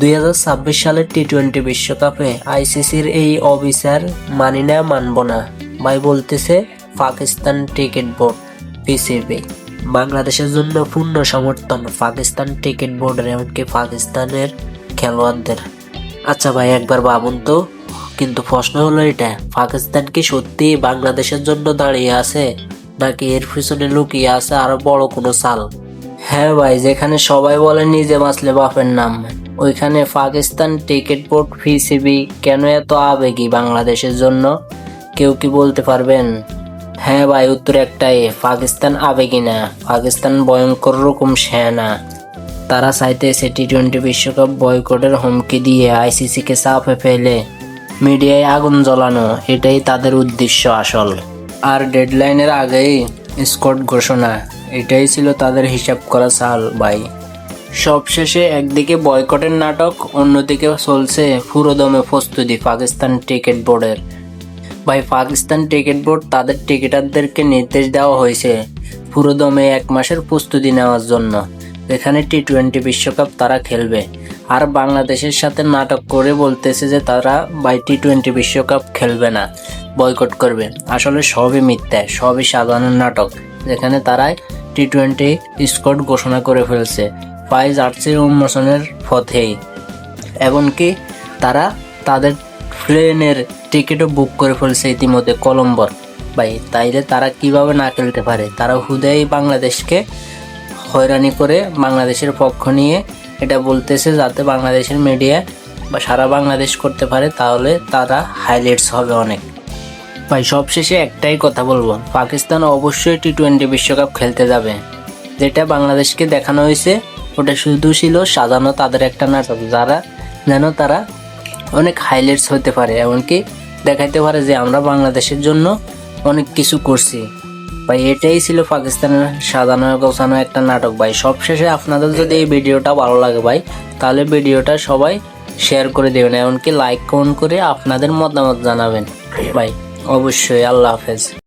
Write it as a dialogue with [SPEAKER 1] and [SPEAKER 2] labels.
[SPEAKER 1] দুই হাজার ছাব্বিশ সালের টি টোয়েন্টি বিশ্বকাপে আইসিসির এই অবিচার মানি না মানব না ভাই বলতেছে, পাকিস্তান ক্রিকেট বোর্ড পিসিবি বাংলাদেশের জন্য পূর্ণ সমর্থন, পাকিস্তান ক্রিকেট বোর্ডের এমনকি পাকিস্তানের খেলোয়াড়দের। আচ্ছা ভাই, একবার ভাবুন তো, কিন্তু প্রশ্ন হলো এটা, পাকিস্তান কি সত্যি বাংলাদেশের জন্য দাঁড়িয়ে আছে, নাকি এর পিছনে লুকিয়ে আছে আরও বড় কোনো চাল হ্যাঁ ভাই, যেখানে সবাই বলে নিজে বাঁচলে বাপের নাম। ওইখানে পাকিস্তান ক্রিকেট বোর্ড পিসিবি কেন এত আবেগী বাংলাদেশের জন্য? কেউ কি বলতে পারবেন? হ্যাঁ ভাই, উত্তর একটাই, পাকিস্তান আবেগী না, পাকিস্তান ভয়ঙ্কর রকম সেনা। তারা চাইতেছে টি টোয়েন্টি বিশ্বকাপ বয়কটের হুমকি দিয়ে আইসিসিকে চাপে ফেলে। মিডিয়ায় আগুন জ্বালানো, এটাই তাদের উদ্দেশ্য আসল। আর ডেডলাইনের আগেই স্কট ঘোষণা, এটাই ছিল তাদের হিসাব করা চাল, ভাই। সবশেষে একদিকে বয়কটের নাটক, অন্যদিকে চলছে পুরোদমে প্রস্তুতি পাকিস্তান ক্রিকেট বোর্ডের। ভাই, পাকিস্তান ক্রিকেট বোর্ড তাদের ক্রিকেটারদেরকে নির্দেশ দেওয়া হয়েছে পুরোদমে এক মাসের প্রস্তুতি নেওয়ার জন্য। এখানে টি টোয়েন্টি বিশ্বকাপ তারা খেলবে। আর বাংলাদেশের সাথে নাটক করে বলতেছে যে তারা বাই টি টোয়েন্টি বিশ্বকাপ খেলবে না, বয়কট করবে। আসলে সবই মিথ্যা, সবই সাধারণ নাটক, যেখানে তারা টি টোয়েন্টি স্কোর ঘোষণা করে ফেলছে। ফাইজ আর্টসের উন্মোচনের পথেই এমনকি তারা তাদের ট্রেনের টিকিটও বুক করে ফেলছে ইতিমধ্যে কলম্বর। ভাই, তাইলে তারা কীভাবে না খেলতে পারে? তারা হুদাই বাংলাদেশকে হয়রানি করে বাংলাদেশের পক্ষ নিয়ে এটা বলতেছে যাতে বাংলাদেশের মিডিয়া বা সারা বাংলাদেশ করতে পারে, তাহলে তারা হাইলাইটস হবে অনেক। ভাই, সবশেষে একটাই কথা বলব, পাকিস্তান অবশ্যই টি টোয়েন্টি বিশ্বকাপ খেলতে যাবে। যেটা বাংলাদেশকে দেখানো হয়েছে ওটা শুধু ছিল সাজানো তাদের একটা নাটক, যারা যেন তারা অনেক হাইলাইটস হতে পারে, এমনকি দেখাইতে পারে যে আমরা বাংলাদেশের জন্য অনেক কিছু করছি। ভাই, এটাই ছিল পাকিস্তানের সাজানো গোছানো একটা নাটক। ভাই, সবশেষে আপনাদের যদি এই ভিডিওটা ভালো লাগে ভাই, তাহলে ভিডিওটা সবাই শেয়ার করে দেবেন, এমনকি লাইক কমেন্ট করে আপনাদের মতামত জানাবেন। ভাই, অবশ্যই, আল্লাহ হাফেজ।